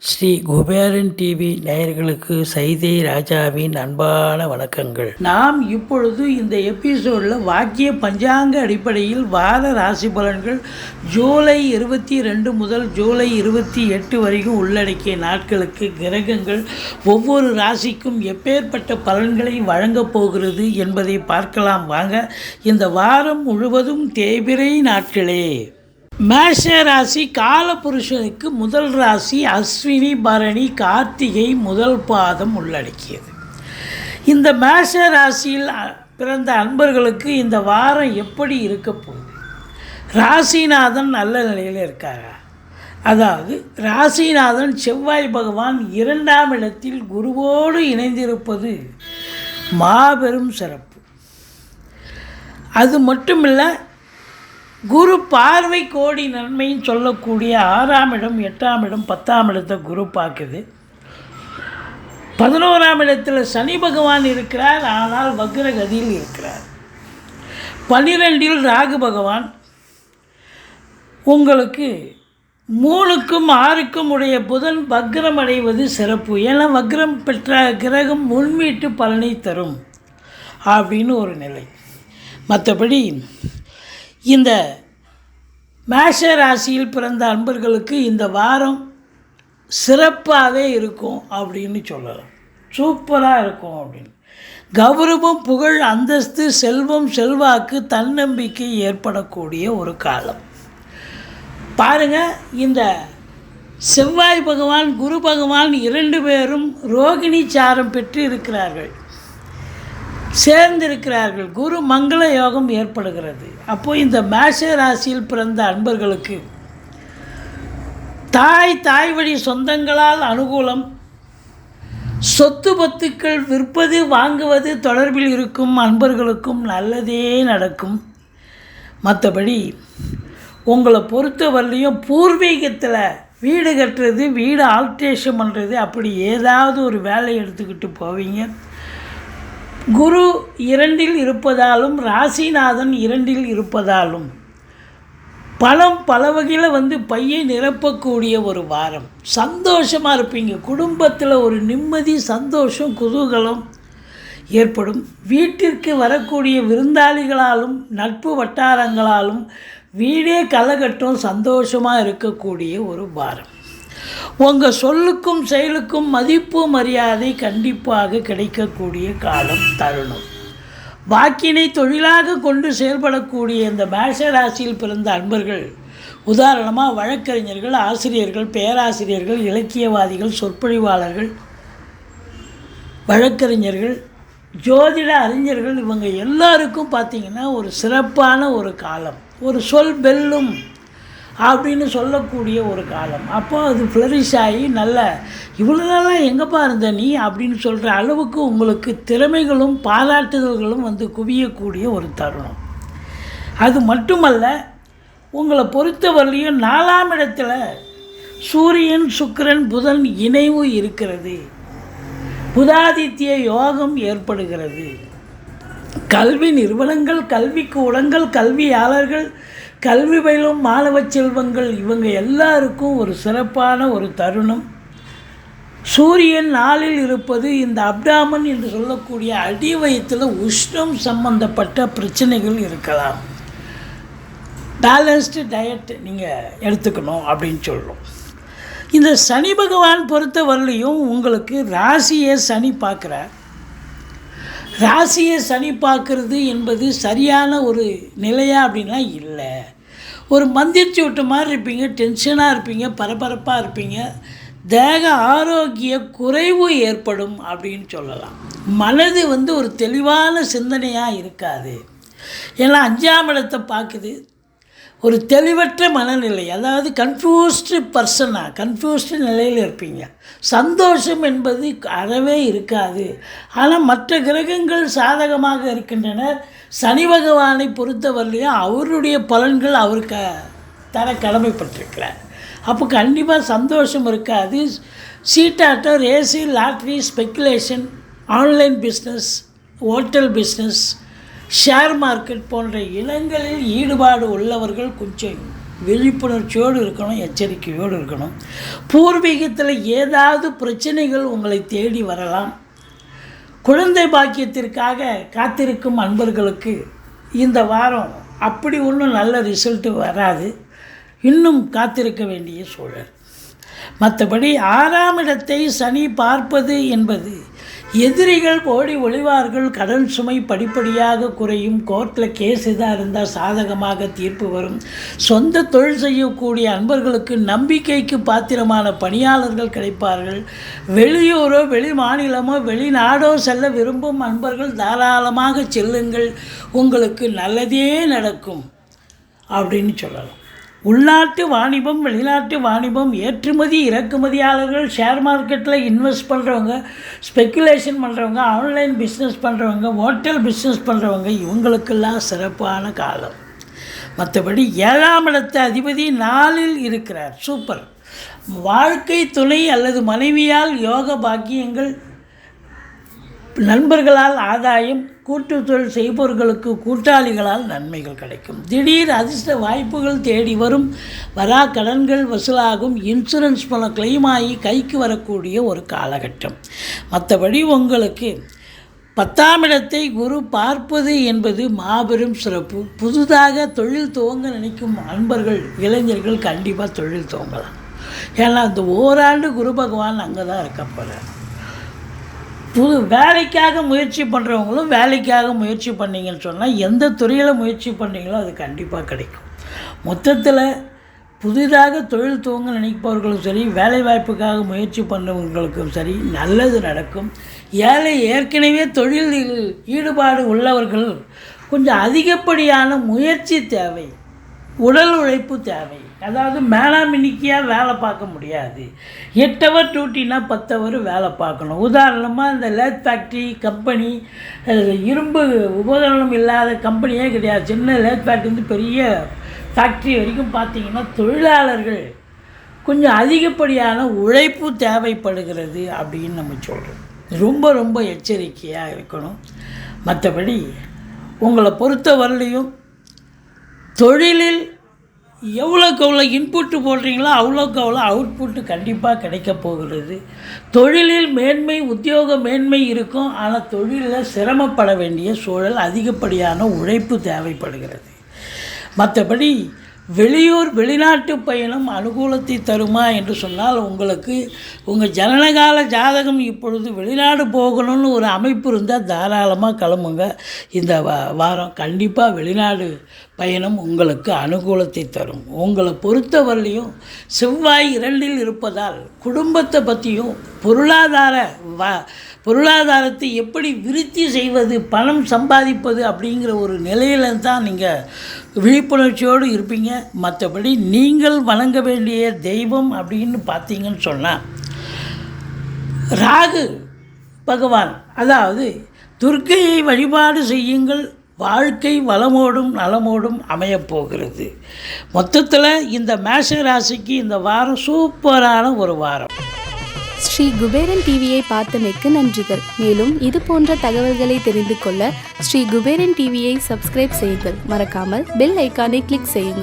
Sri Kuberan TV நேயர்களுக்கு சைதை ராஜாவின் அன்பான வணக்கங்கள். நாம் இப்பொழுது இந்த எபிசோடில் வாக்கிய பஞ்சாங்க அடிப்படையில் வார ராசி பலன்கள் ஜூலை இருபத்தி ரெண்டு முதல் ஜூலை இருபத்தி எட்டு வரைக்கும் உள்ளடக்கிய நாட்களுக்கு கிரகங்கள் ஒவ்வொரு ராசிக்கும் எப்பேற்பட்ட பலன்களை வழங்கப் போகிறது என்பதை பார்க்கலாம். வாங்க இந்த வாரம் முழுவதும் தேய்பிரை நாட்களே. மேஷ ராசி காலபுருஷனுக்கு முதல் ராசி அஸ்வினி பரணி கார்த்திகை முதல் பாதம் உள்ளடக்கியது. இந்த மேஷ ராசியில் பிறந்த அன்பர்களுக்கு இந்த வாரம் எப்படி இருக்க போகுது? ராசிநாதன் நல்ல நிலையில் இருக்காரா? அதாவது ராசிநாதன் செவ்வாய் பகவான் இரண்டாம் இடத்தில் குருவோடு இணைந்திருப்பது மாபெரும் சிறப்பு. அது மட்டுமில்லை குரு பார்வை கோடி நன்மைன்னு சொல்லக்கூடிய ஆறாம் இடம் எட்டாம் இடம் பத்தாம் இடத்தை குரு பார்க்குது. பதினோராம் இடத்தில் சனி பகவான் இருக்கிறார் ஆனால் வக்ரகதியில் இருக்கிறார். பன்னிரெண்டில் ராகு பகவான் உங்களுக்கு மூணுக்கும் ஆறுக்கும் உடைய புதன் வக்ரம் அடைவது சிறப்பு. ஏன்னா வக்ரம் பெற்ற கிரகம் முன்மீட்டு பலனை தரும். அப்படின்னு ஒரு நிலை. மற்றபடி இந்த மேஷ ராசியில் பிறந்த அன்பர்களுக்கு இந்த வாரம் சிறப்பாகவே இருக்கும் அப்படின்னு சொல்லலாம். சூப்பராக இருக்கும் அப்படின்னு. கௌரவம் புகழ் அந்தஸ்து செல்வம் செல்வாக்கு தன்னம்பிக்கை ஏற்படக்கூடிய ஒரு காலம். பாருங்க இந்த செவ்வாய் பகவான் குரு பகவான் இரண்டு பேரும் ரோகிணி சாரம் பெற்று இருக்கிறார்கள் சேர்ந்திருக்கிறார்கள். குரு மங்கள யோகம் ஏற்படுகிறது. அப்போ இந்த மேஷ ராசியில் பிறந்த அன்பர்களுக்கு தாய் தாய் வழி சொந்தங்களால் அனுகூலம் சொத்து பத்துக்கள் விற்பது வாங்குவது தொடர்பில் இருக்கும் அன்பர்களுக்கும் நல்லதே நடக்கும். மற்றபடி உங்களை பொறுத்தவரையிலையும் பூர்வீகத்தில் வீடு கட்டுறது வீடு ஆல்ட்ரேஷன் பண்ணுறது அப்படி ஏதாவது ஒரு வேலை எடுத்துக்கிட்டு போவீங்க. குரு இரண்டில் இருப்பதாலும் ராசிநாதன் இரண்டில் இருப்பதாலும் பழம் பல வகையில் வந்து பையை நிரப்பக்கூடிய ஒரு வாரம். சந்தோஷமாக இருப்பீங்க. குடும்பத்தில் ஒரு நிம்மதி சந்தோஷம் குதூகலம் ஏற்படும். வீட்டிற்கு வரக்கூடிய விருந்தாளிகளாலும் நட்பு வட்டாரங்களாலும் வீடே கலகட்டும் சந்தோஷமாக இருக்கக்கூடிய ஒரு வாரம். உங்கள் சொல்லுக்கும் செயலுக்கும் மதிப்பு மரியாதை கண்டிப்பாக கிடைக்கக்கூடிய காலம் தருணம். வாக்கினை தொழிலாக கொண்டு செயல்படக்கூடிய இந்த மேஷ ராசியில் பிறந்த அன்பர்கள் உதாரணமாக வழக்கறிஞர்கள் ஆசிரியர்கள் பேராசிரியர்கள் இலக்கியவாதிகள் சொற்பொழிவாளர்கள் வழக்கறிஞர்கள் ஜோதிட அறிஞர்கள் இவங்க எல்லாருக்கும் பார்த்திங்கன்னா ஒரு சிறப்பான ஒரு காலம். ஒரு சொல் பெல்லும் அப்படின்னு சொல்லக்கூடிய ஒரு காலம். அப்போ அது ஃப்ளரிஷ் ஆகி நல்ல இவ்வளோ நாளாக எங்கேப்பா இருந்த நீ? அப்படின்னு சொல்கிற அளவுக்கு உங்களுக்கு திறமைகளும் பாராட்டுதல்களும் வந்து குவியக்கூடிய ஒரு தருணம். அது மட்டுமல்ல உங்களை பொறுத்தவரையிலையும் நாலாம் இடத்துல சூரியன் சுக்கிரன் புதன் இணைவு இருக்கிறது. புதாதித்ய யோகம் ஏற்படுகிறது. கல்வி நிறுவனங்கள் கல்வி கூடங்கள் கல்வியாளர்கள் கல்வி பயிலும் மாணவ செல்வங்கள் இவங்க எல்லாருக்கும் ஒரு சிறப்பான ஒரு தருணம். சூரியன் நாளில் இருப்பது இந்த அப்டாமன் என்று சொல்லக்கூடிய அடி வயிற்றில் உஷ்ணம் சம்பந்தப்பட்ட பிரச்சனைகள் இருக்கலாம். பேலன்ஸ்டு டயட் நீங்கள் எடுத்துக்கணும் அப்படின்னு சொல்கிறோம் இந்த சனி பகவான் பொறுத்த வரலையும் உங்களுக்கு ராசியை சனி பார்க்குறார். ராசியை சனி பார்க்கறது என்பது சரியான ஒரு நிலையா அப்படின்னா இல்லை. ஒரு மந்திரிச்சு விட்ட மாதிரி இருப்பீங்க டென்ஷனாக இருப்பீங்க பரபரப்பாக இருப்பீங்க. தேக ஆரோக்கிய குறைவு ஏற்படும் அப்படின்னு சொல்லலாம். மனது வந்து ஒரு தெளிவான சிந்தனையாக இருக்காது. ஏன்னா அஞ்சாம் இடத்தை பார்க்குது ஒரு தெளிவற்ற மனநிலை அதாவது கன்ஃபியூஸ்டு பர்சனாக கன்ஃபியூஸ்டு நிலையில் இருப்பீங்க. சந்தோஷம் என்பது அறவே இருக்காது. ஆனால் மற்ற கிரகங்கள் சாதகமாக இருக்கின்றன. சனி பகவானை பொறுத்தவரையிலையும் அவருடைய பலன்கள் அவருக்கு தர கடமைப்பட்டிருக்கிறார். அப்போ கண்டிப்பாக சந்தோஷம் இருக்காது. சீட்டாட்டம் AC lottery speculation online business hotel business share market போன்ற இனங்களில் ஈடுபாடு உள்ளவர்கள் கொஞ்சம் விழிப்புணர்ச்சியோடு இருக்கணும் எச்சரிக்கையோடு இருக்கணும். பூர்வீகத்தில் ஏதாவது பிரச்சனைகள் உங்களை தேடி வரலாம். குழந்தை பாக்கியத்திற்காக காத்திருக்கும் அன்பர்களுக்கு இந்த வாரம் அப்படி ஒன்றும் நல்ல ரிசல்ட்டு வராது. இன்னும் காத்திருக்க வேண்டிய சூழல். மற்றபடி ஆறாம் இடத்தை சனி பார்ப்பது என்பது எதிரிகள் ஓடி ஒளிவார்கள் கடன் சுமை படிப்படியாக குறையும் கோர்ட்டில் கேஸ் எதாக இருந்தால் சாதகமாக தீர்ப்பு வரும். சொந்த தொழில் செய்யக்கூடிய அன்பர்களுக்கு நம்பிக்கைக்கு பாத்திரமான பணியாளர்கள் கிடைப்பார்கள். வெளியூரோ வெளி மாநிலமோ வெளிநாடோ செல்ல விரும்பும் அன்பர்கள் தாராளமாக செல்லுங்கள். உங்களுக்கு நல்லதே நடக்கும். அப்படின்னு சொல்லலாம். உள்நாட்டு வாணிபம் வெளிநாட்டு வாணிபம் ஏற்றுமதி இறக்குமதியாளர்கள் ஷேர் மார்க்கெட்டில் இன்வெஸ்ட் பண்ணுறவங்க ஸ்பெக்குலேஷன் பண்ணுறவங்க ஆன்லைன் பிஸ்னஸ் பண்ணுறவங்க ஹோட்டல் பிஸ்னஸ் பண்ணுறவங்க இவங்களுக்கெல்லாம் சிறப்பான காலம். மற்றபடி ஏழாம் இடத்த அதிபதி நாளில் இருக்கிறார். சூப்பர். வாழ்க்கை துணை அல்லது மனைவியால் யோக பாக்கியங்கள் நண்பர்களால் ஆதாயம் கூட்டு தொழில் செய்பவர்களுக்கு கூட்டாளிகளால் நன்மைகள் கிடைக்கும். திடீர் அதிர்ஷ்ட வாய்ப்புகள் தேடி வரும். வரா கடன்கள் வசூலாகும். இன்சூரன்ஸ் பணம் கிளைம் ஆகி கைக்கு வரக்கூடிய ஒரு காலகட்டம். மற்றபடி உங்களுக்கு பத்தாம் இடத்தை குரு பார்ப்பது என்பது மாபெரும் சிறப்பு. புதுதாக தொழில் துவங்க நினைக்கும் அன்பர்கள் இளைஞர்கள் கண்டிப்பாக தொழில் துவங்கலாம். ஏன்னா அந்த ஓராண்டு குரு பகவான் அங்கே தான் இருக்க போகிறார் புது வேலைக்காக முயற்சி பண்ணுறவங்களும் வேலைக்காக முயற்சி பண்ணீங்கன்னு சொன்னால் எந்த துறையில் முயற்சி பண்ணீங்களோ அது கண்டிப்பாக கிடைக்கும். மொத்தத்தில் புதிதாக தொழில் துவங்க நினைப்பவர்களும் சரி வேலை வாய்ப்புக்காக முயற்சி பண்ணுறவங்களுக்கும் சரி நல்லது நடக்கும். ஏழை ஏற்கனவே தொழிலில் ஈடுபாடு உள்ளவர்கள் கொஞ்சம் அதிகப்படியான முயற்சி தேவை உடல் உழைப்பு தேவை. அதாவது மேலாமினிக்கியாக வேலை பார்க்க முடியாது. எட்டு ஹவர் டியூட்டினா பத்து ஹவர் வேலை பார்க்கணும். உதாரணமாக இந்த லேத் ஃபேக்ட்ரி கம்பெனி இரும்பு உபகரணம் இல்லாத கம்பெனியே கிடையாது. சின்ன லேத் ஃபேக்ட்ரி வந்து பெரிய ஃபேக்ட்ரி வரைக்கும் பார்த்திங்கன்னா தொழிலாளர்கள் கொஞ்சம் அதிகப்படியான உழைப்பு தேவைப்படுகிறது அப்படின்னு நம்ம சொல்கிறோம் ரொம்ப ரொம்ப எச்சரிக்கையாக இருக்கணும். மற்றபடி உங்களை பொறுத்த வரலையும் தொழிலில் எவ்வளோக்கு எவ்வளோ இன்புட்டு போடுறீங்களோ அவ்வளோக்கு அவ்வளோ அவுட்புட்டு கண்டிப்பாக கிடைக்க போகிறது. தொழிலில் மேன்மை உத்தியோக மேன்மை இருக்கும். ஆனால் தொழிலில் சிரமப்பட வேண்டிய சூழல் அதிகப்படியான உழைப்பு தேவைப்படுகிறது. மற்றபடி வெளியூர் வெளிநாட்டு பயணம் அனுகூலத்தை தருமா என்று சொன்னால் உங்களுக்கு உங்கள் ஜனனகால ஜாதகம் இப்பொழுது வெளிநாடு போகணும்னு ஒரு அமைப்பு இருந்தால் தாராளமாக கிளம்புங்க. இந்த வாரம் கண்டிப்பாக வெளிநாடு பயணம் உங்களுக்கு அனுகூலத்தை தரும். உங்களை பொறுத்தவரையிலையும் செவ்வாய் இரண்டில் இருப்பதால் குடும்பத்தை பற்றியும் பொருளாதார வ பொருளாதாரத்தை எப்படி விருத்தி செய்வது பணம் சம்பாதிப்பது அப்படிங்கிற ஒரு நிலையில தான் நீங்கள் விழிப்புணர்ச்சியோடு இருப்பீங்க. மற்றபடி நீங்கள் வணங்க வேண்டிய தெய்வம் அப்படின்னு பார்த்தீங்கன்னு சொன்னால் ராகு பகவான் அதாவது துர்க்கையை வழிபாடு செய்யுங்கள். வாழ்க்கை வளமோடும் நலமோடும் அமையப்போகிறது. மொத்தத்தில் இந்த மேஷ ராசிக்கு இந்த வாரம் சூப்பரான ஒரு வாரம். ஸ்ரீ குபேரன் டிவியை பார்த்தமைக்கு நன்றிகள். மேலும் இது போன்ற தகவல்களை தெரிந்து கொள்ள ஸ்ரீ குபேரன் டிவியை சப்ஸ்கிரைப் செய்யுங்கள். மறக்காமல் பெல் ஐக்கானை கிளிக் செய்யுங்கள்.